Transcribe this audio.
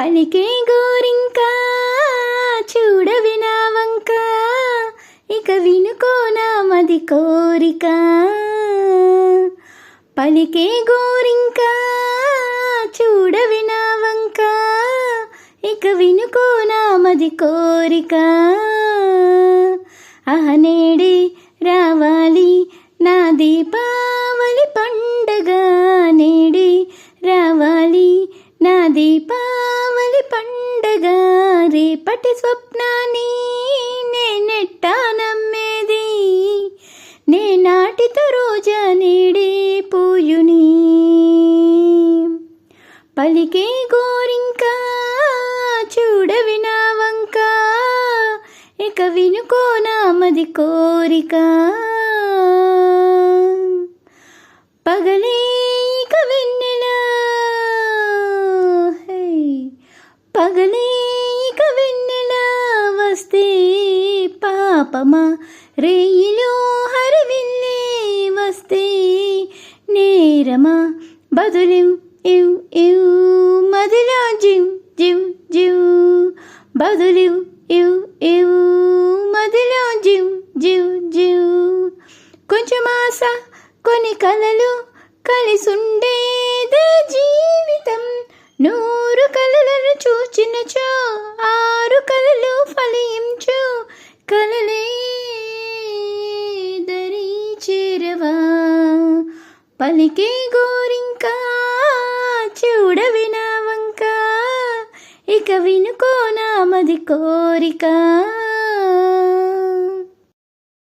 పలికే గోరింకా చూడవి నా వంక ఇక వినుకోనామది కోరిక. పలికే గోరింకా చూడవి నా వంక ఇక వినుకోనామది కోరిక. అహనేడే రావాలి నా దీపావళి పండగ నేడే రావాలి నా దీపా రేపటి స్వప్నాన్ని నేనెట్టా నమ్మేది. నే నాటితో రోజా నీడే పూయుని. పలికే గోరింకా చూడవి నా వంక ఇక వినుకోనా మది కోరిక. పగలే ఇక వెన్నెలా. హే పగలే పాపమా? రేయిలో హరివిల్లే వస్తే నేరమా? బదులు ఇవ్ ఇవ్ మదిలో జివ్ జివ్ జివ్. బదులివ్ ఇవ్ ఇవ్ మదిలో జివ్ జివ్ జివ్. కొంచెం ఆశ కొన్ని కలలు కలిసుండే కలలే దరి చేరవా? పలికే గోరింకా చూడవి నా వంక. ఇక వినుకోనా మది కోరిక.